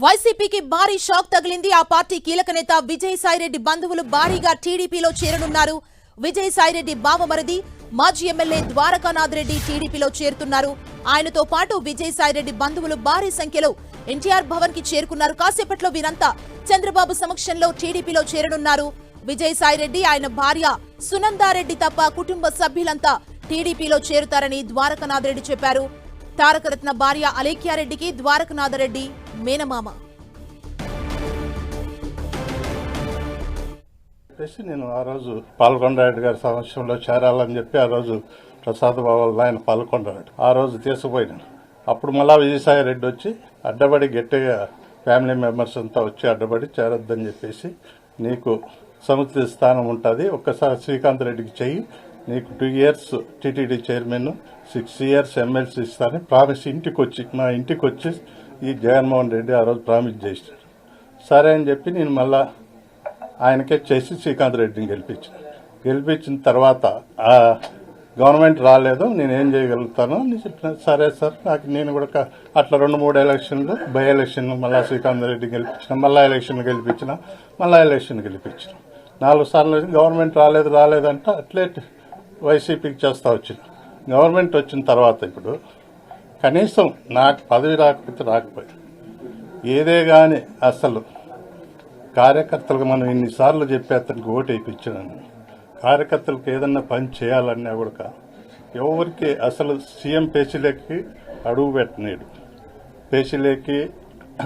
వైసీపీకి భారీ షాక్ తగిలింది ఆ పార్టీ కీలక నేత విజయసాయిరెడ్డి. బంధువులు భారీగా టీడీపీలో చేరనున్నారు. విజయసాయిరెడ్డి బావమరిది మాజీ ఎమ్మెల్యే ద్వారకానాథ్ రెడ్డి టీడీపీలో చేరుతున్నారు. ఆయనతో పాటు విజయసాయిరెడ్డి బంధువులు భారీ సంఖ్యలో ఎన్టీఆర్ భవన్కి చేరుకున్నారు. కాసేపట్లో వీరంతా చంద్రబాబు సమక్షంలో టీడీపీలో చేరనున్నారు. విజయసాయిరెడ్డి ఆయన భార్య సునందారెడ్డి తప్ప కుటుంబ సభ్యులంతా టీడీపీలో చేరుతారని ద్వారకానాథ్ రెడ్డి చెప్పారు. తారకరత్న భార్య అలేఖ్యారెడ్డికి ద్వారకనాథరెడ్డి మేనమామ. చెప్పేసి నేను ఆ రోజు పాల్కొండారెడ్డి గారి సమక్షంలో చేరాలని చెప్పి ఆ రోజు ప్రసాద్ బాబు ఆయన పాల్కొండారెడ్డి ఆ రోజు తీసుకుపోయినాను. అప్పుడు మళ్ళా విజయసాయి రెడ్డి వచ్చి అడ్డబడి గట్టిగా ఫ్యామిలీ మెంబర్స్ అంతా వచ్చి అడ్డబడి చేరొద్దని చెప్పేసి నీకు సముచిత స్థానం ఉంటుంది. ఒక్కసారి శ్రీకాంత్ రెడ్డికి చెయ్యి. నీకు two years TTD chairman six years MLC ఇస్తారని ప్రామిస్ ఇంటికి వచ్చి మా ఇంటికి వచ్చి ఈ జగన్మోహన్ రెడ్డి ఆ రోజు ప్రామిస్ చేసినాడు సరే అని చెప్పి నేను మళ్ళా ఆయనకే చేసి శ్రీకాంత్ రెడ్డిని గెలిపించిన. గెలిపించిన తర్వాత ఆ గవర్నమెంట్ రాలేదు నేను ఏం చేయగలుగుతాను అని చెప్పిన సరే సార్ నాకు నేను కూడా అట్లా రెండు మూడు ఎలక్షన్లు బై ఎలక్షన్ మళ్ళా శ్రీకాంత్ రెడ్డి గెలిపించిన మళ్ళా ఎలక్షన్ గెలిపించిన మళ్ళా ఎలక్షన్ గెలిపించిన. నాలుగు సార్లు గవర్నమెంట్ రాలేదు రాలేదంటే అట్లే వైసీపీకి చేస్తా వచ్చింది. గవర్నమెంట్ వచ్చిన తర్వాత ఇప్పుడు కనీసం నాకు పదవి రాకపోతే రాకపోయింది. ఏదే కానీ అసలు కార్యకర్తలకు మనం ఇన్నిసార్లు చెప్పి అతనికి ఓటు వేయించినాను కార్యకర్తలకు ఏదన్నా పని చేయాలన్నా కూడా ఎవరికి అసలు సీఎం పేచీలోకి అడుగు పెట్టనేడు. పేచీలోకి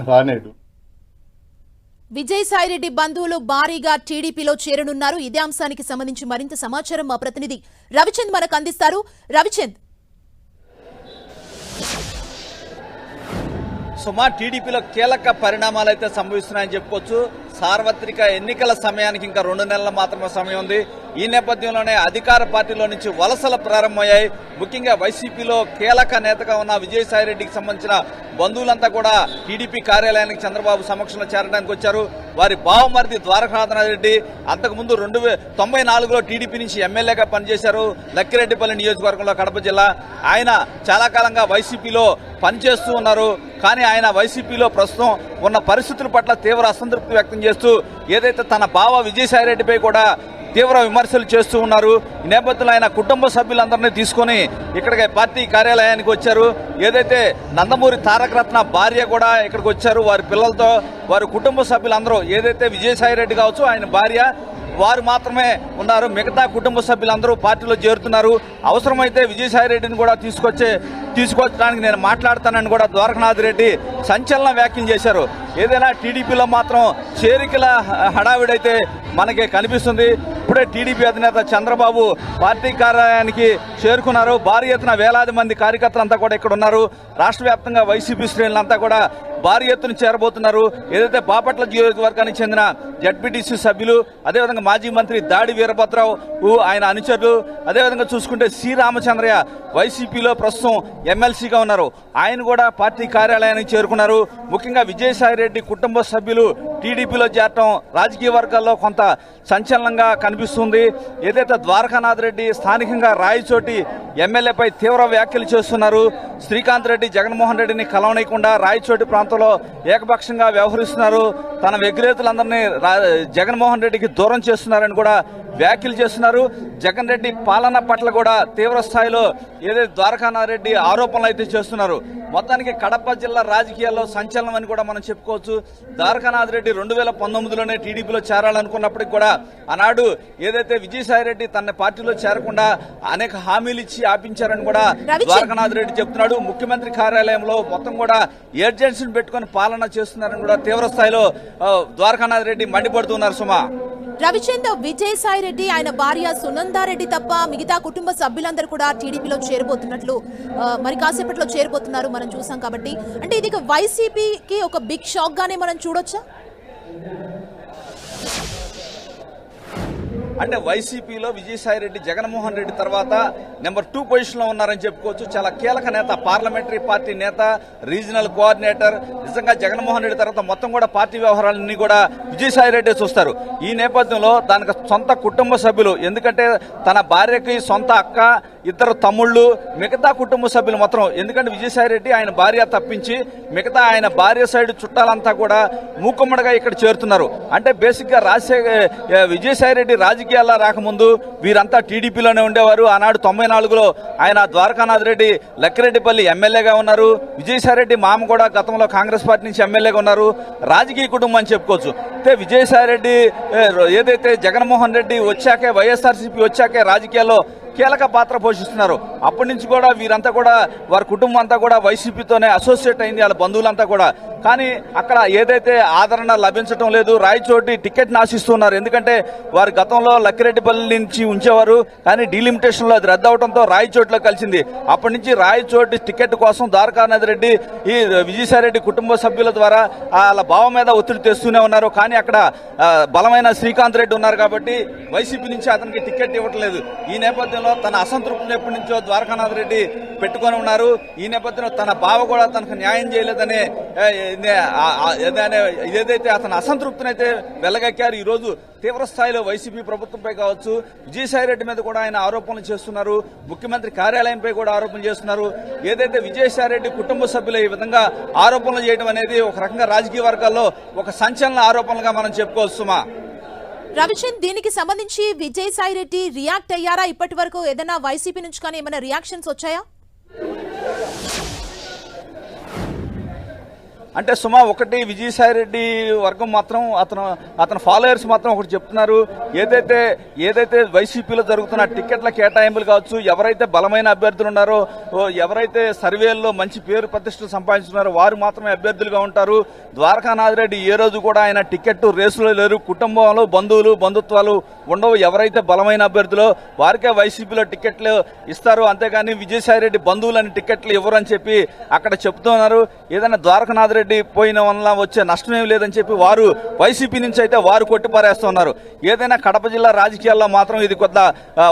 రానేడు. విజయసాయిరెడ్డి బంధువులు భారీగా టీడీపీలో చేరనున్నారు. ఇదే అంశానికి సంబంధించి మరింత సమాచారం మా ప్రతినిధి రవిచంద్ మనకు అందిస్తారు. రవిచంద్. సుమా టీడీపీలో కీలక పరిణామాలు అయితే సంభవిస్తున్నాయని చెప్పుకోవచ్చు. సార్వత్రిక ఎన్నికల సమయానికి ఇంకా రెండు నెలల మాత్రమే సమయం ఉంది. ఈ నేపథ్యంలోనే అధికార పార్టీలో నుంచి వలసలు ప్రారంభమయ్యాయి. ముఖ్యంగా వైసీపీలో కీలక నేతగా ఉన్న విజయసాయిరెడ్డికి సంబంధించిన బంధువులంతా కూడా టీడీపీ కార్యాలయానికి చంద్రబాబు సమక్షంలో చేరడానికి వచ్చారు. వారి బావమరిది ద్వారకానాథ్ రెడ్డి అంతకుముందు రెండు వే తొంభై నాలుగులో టీడీపీ నుంచి ఎమ్మెల్యేగా పనిచేశారు. లక్కిరెడ్డిపల్లి నియోజకవర్గంలో కడప జిల్లా. ఆయన చాలా కాలంగా వైసీపీలో పనిచేస్తూ ఉన్నారు. కానీ ఆయన వైసీపీలో ప్రస్తుతం ఉన్న పరిస్థితుల పట్ల తీవ్ర అసంతృప్తి వ్యక్తం చేస్తూ ఏదైతే తన బావ విజయసాయిరెడ్డిపై కూడా తీవ్ర విమర్శలు చేస్తూ ఉన్నారు ఈ నేపథ్యంలో ఆయన కుటుంబ సభ్యులందరినీ తీసుకొని ఇక్కడికి పార్టీ కార్యాలయానికి వచ్చారు. ఏదైతే నందమూరి తారక రత్న భార్య కూడా ఇక్కడికి వచ్చారు వారి పిల్లలతో వారి కుటుంబ సభ్యులందరూ ఏదైతే విజయసాయిరెడ్డి కావచ్చు ఆయన భార్య వారు మాత్రమే ఉన్నారు. మిగతా కుటుంబ సభ్యులందరూ పార్టీలో చేరుతున్నారు. అవసరమైతే విజయసాయిరెడ్డిని కూడా తీసుకొచ్చే తీసుకొచ్చడానికి నేను మాట్లాడతానని కూడా ద్వారకనాథ్ రెడ్డి సంచలన వ్యాఖ్యలు చేశారు. ఏదైనా టీడీపీలో మాత్రం చేరికల హడావిడైతే మనకి కనిపిస్తుంది. ఇప్పుడే టీడీపీ అధినేత చంద్రబాబు పార్టీ కార్యాలయానికి చేరుకున్నారు. భారీ ఎత్తున వేలాది మంది కార్యకర్తలంతా కూడా ఇక్కడ ఉన్నారు. రాష్ట్ర వ్యాప్తంగా వైసీపీ శ్రేణులంతా కూడా భారీ ఎత్తున చేరబోతున్నారు. ఏదైతే బాపట్ల నియోజకవర్గానికి చెందిన జడ్పీటీసీ సభ్యులు అదేవిధంగా మాజీ మంత్రి దాడి వీరభద్రరావు ఆయన అనుచరులు అదేవిధంగా చూసుకుంటే సి రామచంద్రయ్య వైసీపీలో ప్రస్తుతం ఎమ్మెల్సీగా ఉన్నారు. ఆయన కూడా పార్టీ కార్యాలయానికి చేరుకున్నారు. ముఖ్యంగా విజయసాయిరెడ్డి కుటుంబ సభ్యులు టీడీపీలో చేరటం రాజకీయ వర్గాల్లో కొంత సంచలనంగా కనిపిస్తుంది. ఏదైతే ద్వారకానాథ్ రెడ్డి స్థానికంగా రాయచోటి ఎమ్మెల్యేపై తీవ్ర వ్యాఖ్యలు చేస్తున్నారు. శ్రీకాంత్ రెడ్డి జగన్మోహన్ రెడ్డిని కలవనీయకుండా రాయచోటి ప్రాంతంలో ఏకపక్షంగా వ్యవహరిస్తున్నారు. తన వ్యతిరేకులందరినీ జగన్మోహన్ రెడ్డికి దూరం చేస్తున్నారని కూడా వ్యాఖ్యలు చేస్తున్నారు. జగన్ రెడ్డి పాలన పట్ల కూడా తీవ్ర స్థాయిలో ఏదైతే ద్వారకానాథ్ రెడ్డి ఆరోపణలు అయితే చేస్తున్నారు. మొత్తానికి కడప జిల్లా రాజకీయాల్లో సంచలనం అని కూడా మనం చెప్పుకోవచ్చు. ద్వారకానాథ్ రెడ్డి రెండు వేల పంతొమ్మిదిలోనే టీడీపీలో చేరాలనుకున్నప్పటికీ కూడా ఆనాడు ఏదైతే విజయసాయి రెడ్డి తన పార్టీలో చేరకుండా అనేక హామీలు ఇచ్చి ఆపించారని కూడా ద్వారకానాథ్ రెడ్డి చెప్తున్నాడు. ముఖ్యమంత్రి కార్యాలయంలో మొత్తం కూడా ఏజెన్సీని పెట్టుకొని పాలన చేస్తున్నారని కూడా తీవ్ర స్థాయిలో ద్వారకానాథ్ రెడ్డి మండిపడుతున్నారు సుమా. రవిచంద్ విజయసాయిరెడ్డి ఆయన భార్య సునందారెడ్డి తప్ప మిగతా కుటుంబ సభ్యులందరూ కూడా టీడీపీలో చేరబోతున్నట్లు మరి కాసేపట్లో చేరబోతున్నారు మనం చూసాం కాబట్టి. అంటే ఇది వైసీపీకి ఒక బిగ్ షాక్ గానే మనం చూడొచ్చా? అంటే వైసీపీలో విజయసాయి రెడ్డి జగన్మోహన్ రెడ్డి తర్వాత నెంబర్ టూ పొజిషన్లో ఉన్నారని చెప్పుకోవచ్చు. చాలా కీలక నేత పార్లమెంటరీ పార్టీ నేత రీజనల్ కోఆర్డినేటర్ నిజంగా జగన్మోహన్ రెడ్డి తర్వాత మొత్తం కూడా పార్టీ వ్యవహారాలన్నీ కూడా విజయసాయిరెడ్డి చూస్తారు. ఈ నేపథ్యంలో దానికి సొంత కుటుంబ సభ్యులు ఎందుకంటే తన భార్యకి సొంత అక్క ఇద్దరు తమ్ముళ్ళు మిగతా కుటుంబ సభ్యులు మాత్రం. ఎందుకంటే విజయసాయి రెడ్డి ఆయన భార్య తప్పించి మిగతా ఆయన భార్య సైడ్ చుట్టాలంతా కూడా మూకుమ్మడిగా ఇక్కడ చేరుతున్నారు. అంటే బేసిక్గా రాజశేఖర విజయసాయి రెడ్డి రాజకీయాల్లో రాకముందు వీరంతా టీడీపీలోనే ఉండేవారు. ఆనాడు తొంభై నాలుగులో ఆయన ద్వారకానాథ్ రెడ్డి లక్కిరెడ్డిపల్లి ఎమ్మెల్యేగా ఉన్నారు. విజయసాయి రెడ్డి మామ కూడా గతంలో కాంగ్రెస్ పార్టీ నుంచి ఎమ్మెల్యేగా ఉన్నారు. రాజకీయ కుటుంబం అని చెప్పుకోవచ్చు. అయితే విజయసాయి రెడ్డి ఏదైతే జగన్మోహన్ రెడ్డి వచ్చాకే వైఎస్ఆర్సీపీ వచ్చాకే రాజకీయాల్లో కీలక పాత్ర పోషిస్తున్నారు. అప్పటి నుంచి కూడా వీరంతా కూడా వారి కుటుంబం అంతా కూడా వైసీపీతోనే అసోసియేట్ అయింది వాళ్ళ బంధువులంతా కూడా. కానీ అక్కడ ఏదైతే ఆదరణ లభించడం లేదు రాయచోటి టికెట్ ఆశిస్తున్నారు ఎందుకంటే వారు గతంలో లక్కిరెడ్డిపల్లి నుంచి ఉంచేవారు కానీ డీలిమిటేషన్లో అది రద్దు అవడంతో రాయచోటిలో కలిసింది. అప్పటి నుంచి రాయచోటి టికెట్ కోసం ద్వారకానాథ్ రెడ్డి ఈ విజయసాయిరెడ్డి కుటుంబ సభ్యుల ద్వారా వాళ్ళ బావ మీద ఒత్తిడి తెస్తూనే ఉన్నారు. కానీ అక్కడ బలమైన శ్రీకాంత్ రెడ్డి ఉన్నారు కాబట్టి వైసీపీ నుంచి అతనికి టికెట్ ఇవ్వట్లేదు ఈ నేపథ్యంలో తన అసంతృప్తిని ఎప్పటి నుంచో ద్వారకానాథ్ రెడ్డి పెట్టుకొని ఉన్నారు. ఈ నేపథ్యంలో తన బావ కూడా తనకు న్యాయం చేయలేదనే ఏదైతే అతని అసంతృప్తిని అయితే వెళ్ళగక్కారు ఈ రోజు తీవ్ర స్థాయిలో వైసీపీ ప్రభుత్వంపై కావచ్చు విజయసాయి రెడ్డి మీద కూడా ఆయన ఆరోపణలు చేస్తున్నారు ముఖ్యమంత్రి కార్యాలయంపై కూడా ఆరోపణలు చేస్తున్నారు. ఏదైతే విజయసాయి రెడ్డి కుటుంబ సభ్యులు ఈ విధంగా ఆరోపణలు చేయడం అనేది ఒక రకంగా రాజకీయ వర్గాల్లో ఒక సంచలన ఆరోపణలుగా మనం చెప్పుకోవచ్చు మా రవిచంద్ దీనికి సంబంధించి విజయసాయి రెడ్డి రియాక్ట్ అయ్యారా? ఇప్పటి వరకు ఏదైనా వైసీపీ నుంచి కానీ ఏమైనా రియాక్షన్స్ వచ్చాయా? అంటే సుమా ఒకటి విజయసాయి రెడ్డి వర్గం మాత్రం అతను అతని ఫాలోయర్స్ మాత్రం ఒకటి చెప్తున్నారు. ఏదైతే ఏదైతే వైసీపీలో జరుగుతున్న టికెట్ల కేటాయింపులు కావచ్చు ఎవరైతే బలమైన అభ్యర్థులు ఉన్నారో ఎవరైతే సర్వేల్లో మంచి పేరు ప్రతిష్టలు సంపాదించున్నారో వారు మాత్రమే అభ్యర్థులుగా ఉంటారు. ద్వారకానాథ్ రెడ్డి ఏ రోజు కూడా ఆయన టికెట్ రేసులో లేరు. కుటుంబంలో బంధువులు బంధుత్వాలు ఉండవు. ఎవరైతే బలమైన అభ్యర్థులో వారికే వైసీపీలో టికెట్లు ఇస్తారు అంతేగాని విజయసాయి రెడ్డి బంధువులని టికెట్లు ఇవ్వరని చెప్పి అక్కడ చెప్తున్నారు. ఏదైనా ద్వారకనాథ్ రెడ్డి పోయిన వల్ల వచ్చే నష్టం ఏమి లేదని చెప్పి వారు వైసీపీ నుంచి అయితే వారు కొట్టిపారేస్తున్నారు. ఏదైనా కడప జిల్లా రాజకీయాల్లో మాత్రం ఇది కొత్త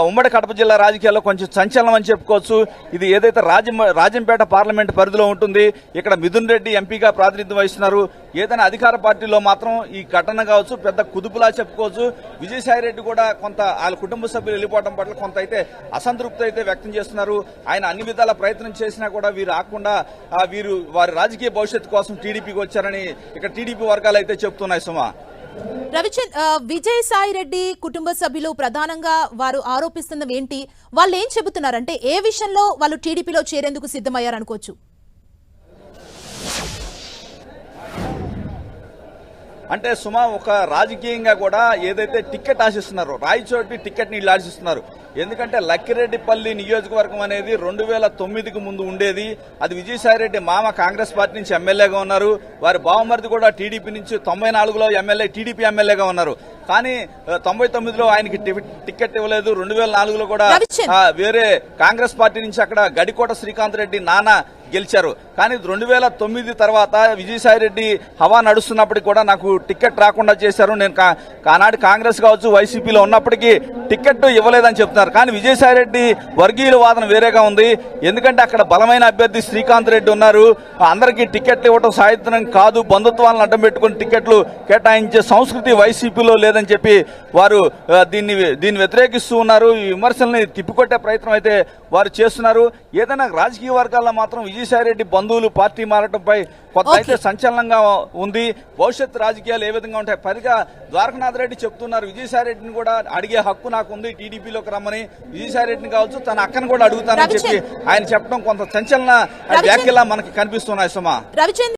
ఉమ్మడి కడప జిల్లా రాజకీయాల్లో కొంచెం సంచలనం అని చెప్పుకోవచ్చు. ఇది ఏదైతే రాజం రాజంపేట పార్లమెంట్ పరిధిలో ఉంటుంది ఇక్కడ మిథున్ రెడ్డి ఎంపీగా ప్రాతినిధ్యం వహిస్తున్నారు ఏదైనా అధికార పార్టీలో మాత్రం ఈ ఘటన కావచ్చు పెద్ద కుదుపులా చెప్పుకోవచ్చు. విజయసాయిరెడ్డి కూడా కొంత వాళ్ళ కుటుంబ సభ్యులు వెళ్ళిపోవడం పట్ల కొంత అయితే అసంతృప్తి అయితే వ్యక్తం చేస్తున్నారు. ఆయన అన్ని విధాల ప్రయత్నం చేసినా కూడా వీరు రాకుండా వీరు వారి రాజకీయ భవిష్యత్తు కోసం టీడీపీకి వచ్చారని ఇక్కడ టీడీపీ వర్గాలు అయితే చెప్తున్నాయి సుమా. రవిచంద్ విజయ్ విజయసాయి రెడ్డి కుటుంబ సభ్యులు ప్రధానంగా వారు ఆరోపిస్తున్నది ఏంటి? వాళ్ళు ఏం చెబుతున్నారంటే ఏ విషయంలో వాళ్ళు టీడీపీలో చేరేందుకు సిద్ధమయ్యారనుకోవచ్చు అంటే సుమా ఒక రాజకీయంగా కూడా ఏదైతే టికెట్ ఆశిస్తున్నారో రాయచోటి టికెట్ని వీళ్ళు ఆశిస్తున్నారు. ఎందుకంటే లక్కిరెడ్డిపల్లి నియోజకవర్గం అనేది రెండు వేల తొమ్మిదికి ముందు ఉండేది. అది విజయసాయిరెడ్డి మామ కాంగ్రెస్ పార్టీ నుంచి ఎమ్మెల్యేగా ఉన్నారు. వారి బావమరిది కూడా టీడీపీ నుంచి తొంభై నాలుగులో ఎమ్మెల్యే టీడీపీ ఎమ్మెల్యేగా ఉన్నారు. కానీ తొంభై తొమ్మిదిలో ఆయనకి టికెట్ ఇవ్వలేదు. రెండు వేల నాలుగులో కూడా వేరే కాంగ్రెస్ పార్టీ నుంచి అక్కడ గడికోట శ్రీకాంత్ రెడ్డి నాన్న గెలిచారు. కానీ రెండు వేల తొమ్మిది తర్వాత విజయసాయి రెడ్డి హవా నడుస్తున్నప్పటికీ కూడా నాకు టికెట్ రాకుండా చేశారు. నేను కా- ఆనాడు కాంగ్రెస్ కావచ్చు వైసీపీలో ఉన్నప్పటికీ టికెట్ ఇవ్వలేదని చెప్తున్నారు. కానీ విజయసాయి రెడ్డి వర్గీయుల వాదన వేరేగా ఉంది. ఎందుకంటే అక్కడ బలమైన అభ్యర్థి శ్రీకాంత్ రెడ్డి ఉన్నారు. అందరికీ టికెట్లు ఇవ్వడం సాయంత్రం కాదు. బంధుత్వాలను అడ్డం పెట్టుకుని టికెట్లు కేటాయించే సంస్కృతి వైసీపీలో లేదని చెప్పి వారు దీన్ని దీన్ని వ్యతిరేకిస్తూ ఉన్నారు. ఈ విమర్శల్ని తిప్పికొట్టే ప్రయత్నం అయితే వారు చేస్తున్నారు. ఏదైనా రాజకీయ వర్గాల్లో మాత్రం విజయసాయి రెడ్డి బంధువులు పార్టీ మారటంపై కొంత Okay. అయితే సంచలనంగా ఉంది భవిష్యత్ రాజకీయాలు ఏ విధంగా ఉంటాయి పైగా ద్వారకనాథ్ రెడ్డి చెప్తున్నారు విజయసాయి రెడ్డిని కూడా అడిగే హక్కు నాకు ఉంది టీడీపీలోకి రమ్మని విజయసాయి రెడ్డిని కావచ్చు తన అక్కను కూడా అడుగుతానని చెప్పి ఆయన చెప్పడం కొంత సంచలన. వ్యాఖ్యలా మనకి కనిపిస్తున్నాయి సుమా